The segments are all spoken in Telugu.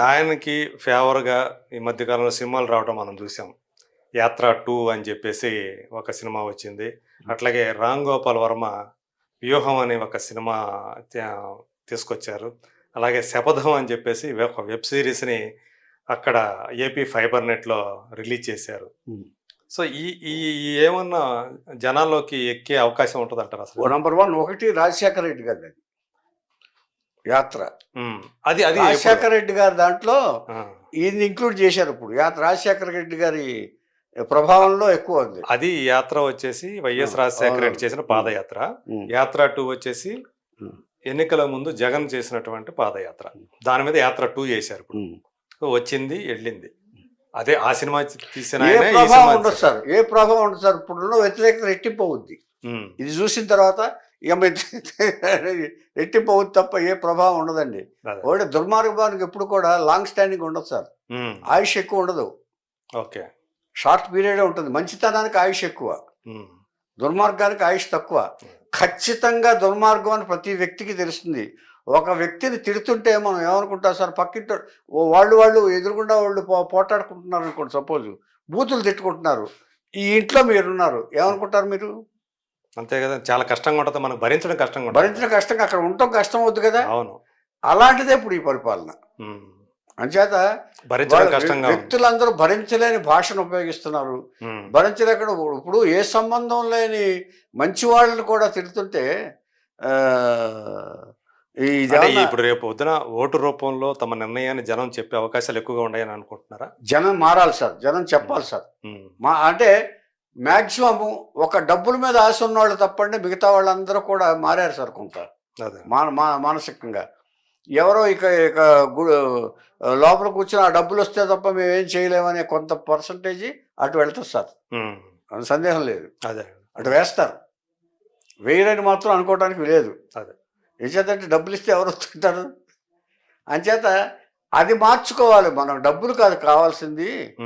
ఆయనకి ఫేవర్గా ఈ మధ్యకాలంలో సినిమాలు రావడం మనం చూసాం. యాత్ర టూ అని చెప్పేసి ఒక సినిమా వచ్చింది. అట్లాగే రామ్ గోపాల్ వర్మ వ్యూహం అనే ఒక సినిమా తీసుకొచ్చారు. అలాగే శపథం అని చెప్పేసి ఒక వెబ్ సిరీస్ని అక్కడ ఏపీ ఫైబర్ నెట్లో రిలీజ్ చేశారు. సో ఈ ఈ ఈ ఏమన్నా జనాల్లోకి ఎక్కే అవకాశం ఉంటుంది అంటారు అసలు నంబర్ వన్ ఒకటి రాజశేఖర రెడ్డి గారి అది యాత్ర. అది అది రాజశేఖర రెడ్డి గారి దాంట్లో. ఈయన్ని ఇంక్లూడ్ చేశారు ఇప్పుడు. యాత్ర రాజశేఖర రెడ్డి గారి ప్రభావంలో ఎక్కువ ఉంది. అది యాత్ర వచ్చేసి వైఎస్ రాజశేఖర రెడ్డి. చేసిన పాదయాత్ర. యాత్ర టూ వచ్చేసి. ఎన్నికల ముందు జగన్ చేసినటువంటి పాదయాత్ర. దాని మీద యాత్ర టూ చేశారు ఇప్పుడు. వచ్చింది వెళ్ళింది. అదే ఆ సినిమా తీసిన ఏ ప్రభావం ఉండదు సార్. ఏ ప్రభావం ఉండదు సార్. ఇప్పుడున్న వ్యతిరేకత రెట్టింపు అవుద్ది ఇది చూసిన తర్వాత ఇక మీరు రెట్టింపు అవుద్ది తప్ప ఏ ప్రభావం ఉండదండి. ఒకటి దుర్మార్గానికి ఎప్పుడు కూడా లాంగ్ స్టాండింగ్ ఉండదు సార్. ఆయుష్ ఎక్కువ ఉండదు. ఓకే. షార్ట్ పీరియడ్ ఉంటుంది. మంచితనానికి ఆయుష్ ఎక్కువ. దుర్మార్గానికి ఆయుష్ తక్కువ. ఖచ్చితంగా దుర్మార్గం అని ప్రతి వ్యక్తికి తెలుస్తుంది. ఒక వ్యక్తిని తిడుతుంటే మనం ఏమనుకుంటాం సార్? పక్కింటి వాళ్ళు వాళ్ళు ఎదురుగుండా వాళ్ళు పో పోటాడుకుంటున్నారు అనుకోండి సపోజ్. బూతులు తిట్టుకుంటున్నారు. ఈ ఇంట్లో మీరున్నారు. ఏమనుకుంటారు మీరు? అంతే కదా చాలా కష్టంగా ఉంటుంది మనకు భరించడం కష్టంగా ఉంటుంది. భరించడం కష్టంగా అక్కడ ఉండటం కష్టం అవుతుంది కదా. అవును. అలాంటిదే ఇప్పుడు ఈ పరిపాలన. అంచేత భరించడం కష్టంగా వ్యక్తులందరూ భరించలేని భాషను ఉపయోగిస్తున్నారు. భరించలేక ఇప్పుడు ఏ సంబంధం లేని మంచి వాళ్ళని కూడా తిడుతుంటే ఇప్పుడు రేపు పొద్దున ఓటు రూపంలో తమ నిర్ణయాన్ని జనం చెప్పే అవకాశాలు ఎక్కువగా ఉన్నాయని అనుకుంటున్నారా? జనం మారాలి సార్ జనం చెప్పాలి సార్. మా అంటే మ్యాక్సిమం ఒక డబ్బుల మీద ఆశ ఉన్నవాళ్ళు తప్పండి మిగతా వాళ్ళందరూ కూడా మారారు సార్ కొంత. అదే. మాన మా- మానసికంగా. ఎవరో ఇక ఇక గు- లోపల కూర్చొని ఆ డబ్బులు వస్తే తప్ప మేము ఏం చేయలేమనే కొంత పర్సంటేజ్ అటు వెళ్తారు సార్. సందేహం లేదు. అదే. అటు వేస్తారు. వేయరని మాత్రం అనుకోవడానికి లేదు అదే. ఎంచేతంటే డబ్బులు ఇస్తే ఎవరు వస్తుంటారు? అంచేత అది మార్చుకోవాలి మనం. డబ్బులు కాదు కావాల్సింది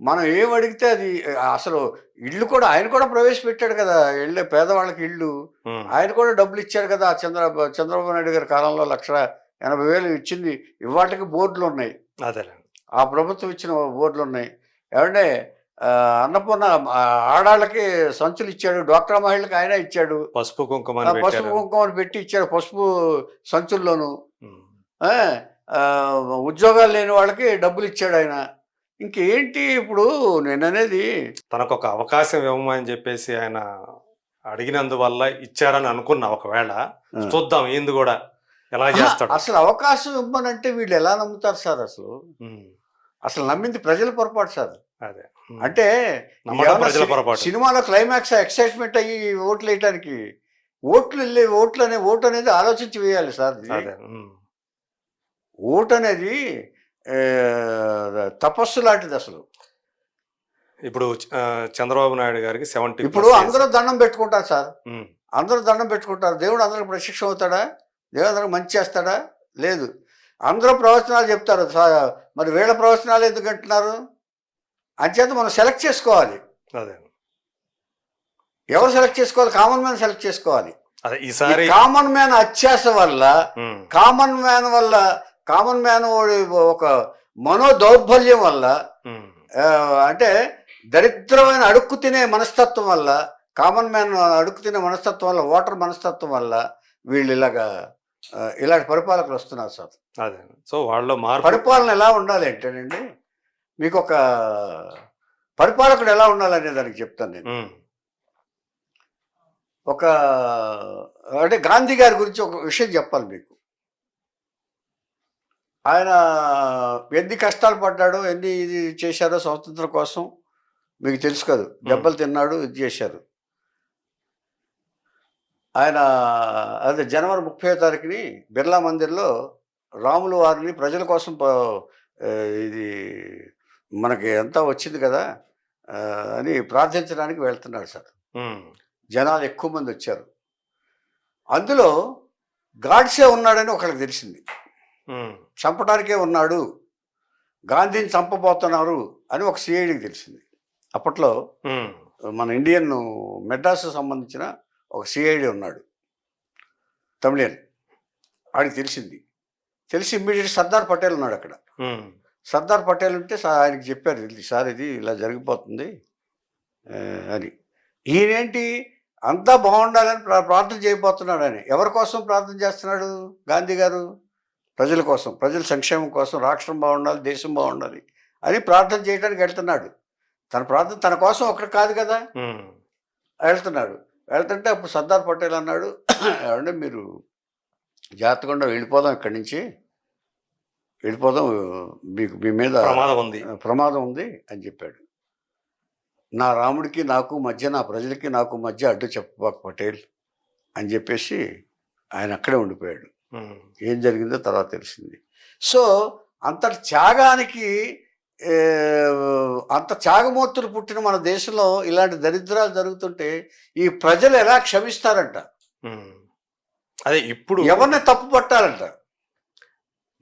మనం ఏం అడిగితే అది అసలు ఇల్లు కూడా ఆయన కూడా ప్రవేశపెట్టాడు కదా ఇళ్ళే పేదవాళ్ళకి ఇల్లు ఆయన కూడా డబ్బులు ఇచ్చాడు కదా చంద్ర చంద్రబాబు నాయుడు గారి కాలంలో లక్ష ఎనభై వేలు ఇచ్చింది. ఇవాటికి బోర్డులు ఉన్నాయి. అదేలేండి ఆ ప్రభుత్వం ఇచ్చిన బోర్డులు ఉన్నాయి. ఏమంటే అన్నపూర్ణ ఆడాళ్ళకి సంచులు ఇచ్చాడు డ్వాక్రా మహిళలకు ఆయన ఇచ్చాడు. పసుపు కుంకుమ పసుపు కుంకుమని పెట్టి ఇచ్చాడు పసుపు సంచుల్లోను. ఉద్యోగాలు లేని వాళ్ళకి డబ్బులు ఇచ్చాడు ఆయన. ఇంకేంటి ఇప్పుడు నేను అనేది తనకు ఒక అవకాశం ఇవ్వమని చెప్పేసి ఆయన అడిగినందువల్ల ఇచ్చారని అనుకున్నా ఒకవేళ. చూద్దాం ఏంది కూడా ఎలా చేస్తాడు. అసలు అవకాశం ఇవ్వనంటే వీళ్ళు ఎలా నమ్ముతారు సార్ అసలు? అసలు నమ్మింది ప్రజల పొరపాటు సార్. అదే. అంటే ప్రజల పొరపాటు. సినిమాలో క్లైమాక్స్ ఎక్సైట్మెంట్ అయ్యి ఓట్లు వేయటానికి ఓట్లు వెళ్ళే ఓట్లు అనే ఓటు అనేది ఆలోచించి వేయాలి సార్ ఓటు అనేది తపస్సు లాంటిది అసలు. ఇప్పుడు చంద్రబాబు నాయుడు గారికి సెవెంటీ ఇప్పుడు అందరూ దండం పెట్టుకుంటారు సార్. అందరూ దండం పెట్టుకుంటారు. దేవుడు అందరికి ప్రశిక్ష అవుతాడా? దేవుడు అందరికి మంచి చేస్తాడా? లేదు. అందరూ ప్రవచనాలు చెప్తారు. మరి వీళ్ళ ప్రవచనాలు ఎందుకు అంటున్నారు? అంచేత మనం సెలెక్ట్ చేసుకోవాలి. అదే. ఎవరు సెలెక్ట్ చేసుకోవాలి? కామన్ మ్యాన్ సెలెక్ట్ చేసుకోవాలి. ఈసారి కామన్ మ్యాన్ అత్యాస వల్ల కామన్ మ్యాన్ వల్ల కామన్ మ్యాన్ ఒక మనో దౌర్బల్యం వల్ల అంటే దరిద్రమైన అడుక్కు తినే మనస్తత్వం వల్ల కామన్ మ్యాన్ అడుక్కు తినే మనస్తత్వం వల్ల ఓటర్ మనస్తత్వం వల్ల వీళ్ళు ఇలాగా ఇలాంటి పరిపాలకులు వస్తున్నారు సార్. అదే. సో మార్పు పరిపాలన ఎలా ఉండాలి అంటేనండి మీకు ఒక పరిపాలకుడు ఎలా ఉండాలనే దానికి చెప్తాను నేను. ఒక అంటే గాంధీ గారి గురించి ఒక విషయం చెప్పాలి మీకు. ఆయన ఎన్ని కష్టాలు పడ్డాడో ఎన్ని ఇది చేశారో స్వాతంత్రం కోసం మీకు తెలుసు కదా. దెబ్బలు తిన్నాడు ఇది చేశారు. ఆయన అదే జనవరి ముప్పై తారీఖుని బిర్లా మందిర్లో రాములు వారిని ప్రజల కోసం ఇది మనకి అంతా వచ్చింది కదా అని ప్రార్థించడానికి వెళ్తున్నాడు సార్. జనాలు ఎక్కువ మంది వచ్చారు. అందులో గాడ్సే ఉన్నాడని ఒకరికి తెలిసింది. చంపడానికే ఉన్నాడు. గాంధీని చంపబోతున్నారు అని ఒక సిఐడికి తెలిసింది. అప్పట్లో మన ఇండియన్ మెడ్రాస్ సంబంధించిన ఒక సిఐడి ఉన్నాడు. తమిళియన్. వాడికి తెలిసింది. తెలిసి ఇమ్మీడియట్ సర్దార్ పటేల్ ఉన్నాడు అక్కడ. సర్దార్ పటేల్ ఉంటే ఆయనకి చెప్పారు "ఇది సార్ ఇది ఇలా జరిగిపోతుంది. అని. ఈయనేంటి? అంతా బాగుండాలని ప్రా- ప్రార్థన చేయబోతున్నాడు అని. ఎవరి కోసం ప్రార్థన చేస్తున్నాడు గాంధీ గారు? ప్రజల కోసం ప్రజల సంక్షేమం కోసం రాష్ట్రం బాగుండాలి దేశం బాగుండాలి అని ప్రార్థన చేయడానికి వెళ్తున్నాడు. తన ప్రార్థన తన కోసం ఒకటి కాదు కదా. వెళ్తున్నాడు. వెళ్తుంటే అప్పుడు సర్దార్ పటేల్ అన్నాడు ఏమంటే మీరు జాగ్రత్తగా వెళ్ళిపోదాం ఇక్కడి నుంచి. వెళ్ళిపోదాం మీకు మీ మీద ప్రమాదం ఉంది. ప్రమాదం ఉంది అని చెప్పాడు. నా రాముడికి నాకు మధ్య నా ప్రజలకి నాకు మధ్య అడ్డు చెప్పబాక పటేల్ అని చెప్పేసి ఆయన అక్కడే ఉండిపోయాడు. ఏం జరిగిందో తర్వాత తెలిసింది. సో అంత త్యాగానికి అంత త్యాగమూర్తులు పుట్టిన మన దేశంలో ఇలాంటి దరిద్రాలు జరుగుతుంటే ఈ ప్రజలు ఎలా క్షమిస్తారంట. అదే ఇప్పుడు ఎవరిని తప్పు పట్టాలంట?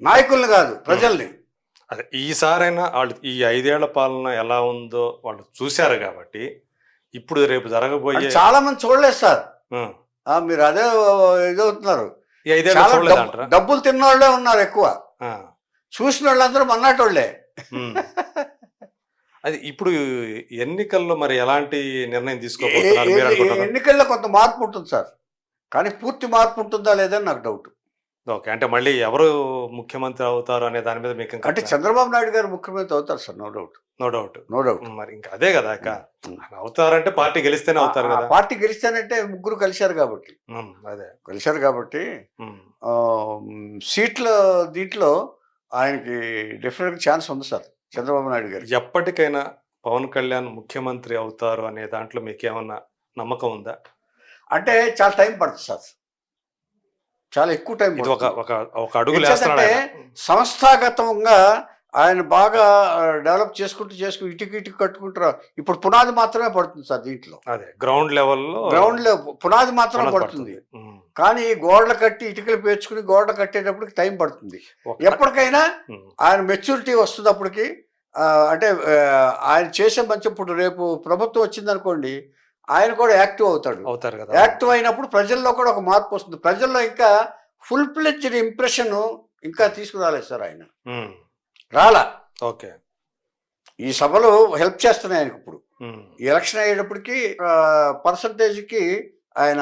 నాయకుల్ని కాదు ప్రజల్ని. అదే ఈసారైనా వాళ్ళు ఈ ఐదేళ్ళ పాలన ఎలా ఉందో వాళ్ళు చూశారు కాబట్టి ఇప్పుడు రేపు జరగబోయే చాలా మంది చూడలేదు సార్. మీరు అదే ఇదవుతున్నారు డబ్బులు తిన్నోళ్ళే ఉన్నారు ఎక్కువ. చూసిన వాళ్ళందరూ మన్నాటోళ్ళే. ఉమ్. అది ఇప్పుడు ఎన్నికల్లో మరి ఎలాంటి నిర్ణయం తీసుకోబోతున్నారు అనుకుంటున్నారు? ఎన్నికల్లో కొంత మార్పు ఉంటుంది సార్. కానీ పూర్తి మార్పు ఉంటుందా లేదని నాకు డౌట్ ఓకే. అంటే మళ్ళీ ఎవరు ముఖ్యమంత్రి అవుతారు అనే దాని మీద మీకు అంటే చంద్రబాబు నాయుడు గారు ముఖ్యమంత్రి అవుతారు sir no doubt. No doubt. No doubt. మరి ఇంకా అదే కదా అక్క అవుతారంటే పార్టీ గెలిస్తేనే అవుతారు కదా. పార్టీ గెలిచానంటే ముగ్గురు కలిశారు కాబట్టి. అదే. కలిశారు కాబట్టి సీట్ల దీంట్లో ఆయనకి డెఫినెట్గా ఛాన్స్ ఉంది సార్ చంద్రబాబు నాయుడు గారికి. ఎప్పటికైనా పవన్ కళ్యాణ్ ముఖ్యమంత్రి అవుతారు అనే దాంట్లో మీకు ఏమన్నా నమ్మకం ఉందా? అంటే చాలా టైం పడుతుంది సార్. చాలా ఎక్కువ టైం ఇది ఒక. ఒక ఒక అడుగు లేస్తున్నాడు. సంస్థాగతంగా ఆయన బాగా డెవలప్ చేసుకుంటూ చేసుకుంటూ ఇటుకు ఇటుకు కట్టుకుంటారు. ఇప్పుడు పునాది మాత్రమే పడుతుంది సార్ దీంట్లో. అదే గ్రౌండ్ లెవెల్లో గ్రౌండ్లో పునాది మాత్రమే పడుతుంది. కానీ గోడలు కట్టి ఇటుకలు పేర్చుకుని గోడలు కట్టేటప్పటికి టైం పడుతుంది. ఎప్పటికైనా ఆయన మెచ్యూరిటీ వస్తుంది అప్పటికి అంటే ఆయన చేసే మంచి ఇప్పుడు రేపు ప్రభుత్వం వచ్చింది అనుకోండి ఆయన కూడా యాక్టివ్ అవుతాడు. అవుతారు కదా. యాక్టివ్ అయినప్పుడు ప్రజల్లో కూడా ఒక మార్పు వస్తుంది. ప్రజల్లో ఇంకా ఫుల్ ప్లెజ్డ్ ఇంప్రెషన్ ఇంకా తీసుకురాలేదు సార్ ఆయన. రాలా. ఓకే. ఈ సభలు హెల్ప్ చేస్తున్నాయి ఆయనకు ఇప్పుడు. ఎలక్షన్ అయ్యేటప్పటికి పర్సంటేజ్కి ఆయన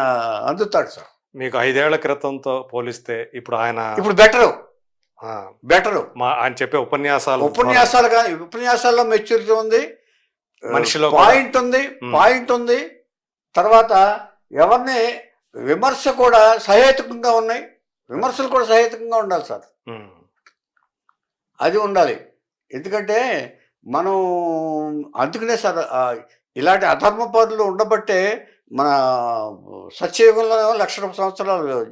అందుతాడు సార్. మీకు ఐదేళ్ళ క్రితంతో పోలిస్తే ఇప్పుడు ఆయన ఇప్పుడు బెటరు. బెటరు. మా ఆయన చెప్పే ఉపన్యాసాలు ఉపన్యాసాలు కానీ ఉపన్యాసాల్లో మెచ్యూరిటీ ఉంది. మనిషిలో పాయింట్ ఉంది. పాయింట్ ఉంది. తర్వాత ఎవరిని విమర్శ కూడా సహేతుకంగా ఉన్నాయి. విమర్శలు కూడా సహేతుకంగా ఉండాలి సార్. అది ఉండాలి. ఎందుకంటే మనం అందుకనే సార్ ఇలాంటి అధర్మ పరులు ఉండబట్టే మన సత్యయుగంలోనేమో లక్ష సంవత్సరాలు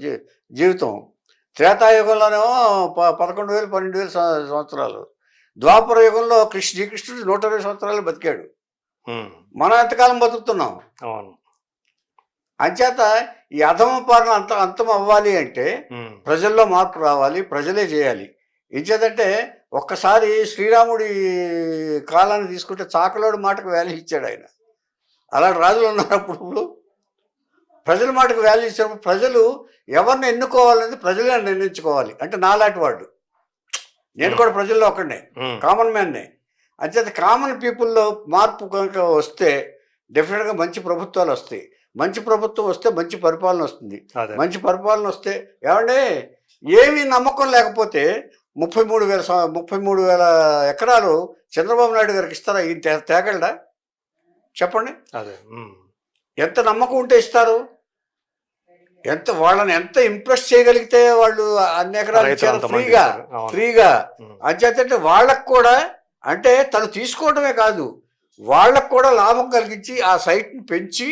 జీవితం. త్రేతాయుగంలోనేమో ప పదకొండు వేలు పన్నెండు వేలు సంవ- సంవత్సరాలు. ద్వాపర యుగంలో కృష్ణ శ్రీకృష్ణుడు నూట ఇరవై సంవత్సరాలు బతికాడు. మనం ఎంతకాలం బతుకుతున్నాం? అవును. అంచేత ఈ అధమ పాలన అంత అంతం అవ్వాలి అంటే ప్రజల్లో మార్పు రావాలి ప్రజలే చేయాలి. ఎంచేదంటే ఒక్కసారి శ్రీరాముడి కాలాన్ని తీసుకుంటే చాకలోడి మాటకు వాల్యూ ఇచ్చాడు ఆయన. అలాంటి రాజులు ఉన్నప్పుడు ఇప్పుడు ప్రజల మాటకు వాల్యూ ఇచ్చినప్పుడు ప్రజలు ఎవరిని ఎన్నుకోవాలనేది ప్రజలే నిర్ణయించుకోవాలి. అంటే నాలాంటి వాడు. నేను కూడా ప్రజల్లో ఒకడినే. కామన్ మ్యాన్నే. అంచేత కామన్ పీపుల్లో మార్పు కనుక వస్తే డెఫినెట్గా మంచి ప్రభుత్వాలు వస్తాయి. మంచి ప్రభుత్వం వస్తే మంచి పరిపాలన వస్తుంది. మంచి పరిపాలన వస్తే ఏమంటే ఏమీ నమ్మకం లేకపోతే ముప్పై మూడు వేల ముప్పై మూడు వేల ఎకరాలు చంద్రబాబు నాయుడు గారికి ఇస్తారా? ఈ తేగలడా? చెప్పండి. అదే. ఎంత నమ్మకం ఉంటే ఇస్తారు? ఎంత వాళ్ళని ఎంత ఇంప్రెస్ చేయగలిగితే వాళ్ళు అన్ని ఎకరాలు ఫ్రీగా. ఫ్రీగా. అంచేతంటే వాళ్ళకు కూడా అంటే తను తీసుకోవడమే కాదు వాళ్ళకు కూడా లాభం కలిగించి ఆ సైట్ని పెంచి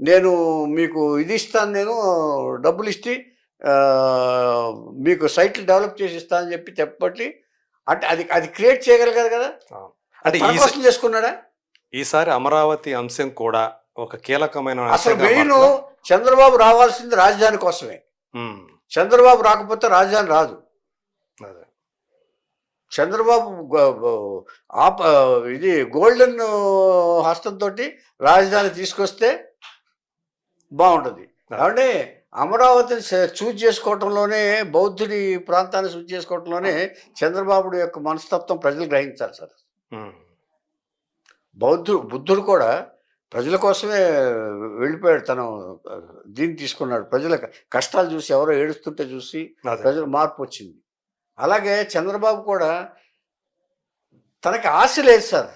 నేను మీకు ఇది ఇస్తాను నేను డబ్బులు ఇస్తే మీకు సైట్లు డెవలప్ చేసి ఇస్తానని చెప్పి చెప్పబట్టి అంటే అది అది క్రియేట్ చేయగలిగారు కదా? అంటే చేసుకున్నాడా? ఈసారి అమరావతి అంశం కూడా ఒక కీలకమైన అసలు మెయిన్? చంద్రబాబు రావాల్సింది రాజధాని కోసమే. చంద్రబాబు రాకపోతే రాజధాని రాదు. చంద్రబాబు ఆప ఇది గోల్డెన్ హస్తంతో రాజధాని తీసుకొస్తే బాగుంటుంది. కాబట్టి అమరావతిని చూజ్ చేసుకోవటంలోనే బౌద్ధుడి ప్రాంతాన్ని చూజ్ చేసుకోవటంలోనే చంద్రబాబు యొక్క మనస్తత్వం ప్రజలు గ్రహించాలి సార్. బౌద్ధుడు బుద్ధుడు కూడా ప్రజల కోసమే వెళ్ళిపోయాడు. తను దీన్ని తీసుకున్నాడు. ప్రజల కష్టాలు చూసి ఎవరో ఏడుస్తుంటే చూసి ప్రజలు మార్పు వచ్చింది. అలాగే చంద్రబాబు కూడా తనకి ఆశ లేదు సార్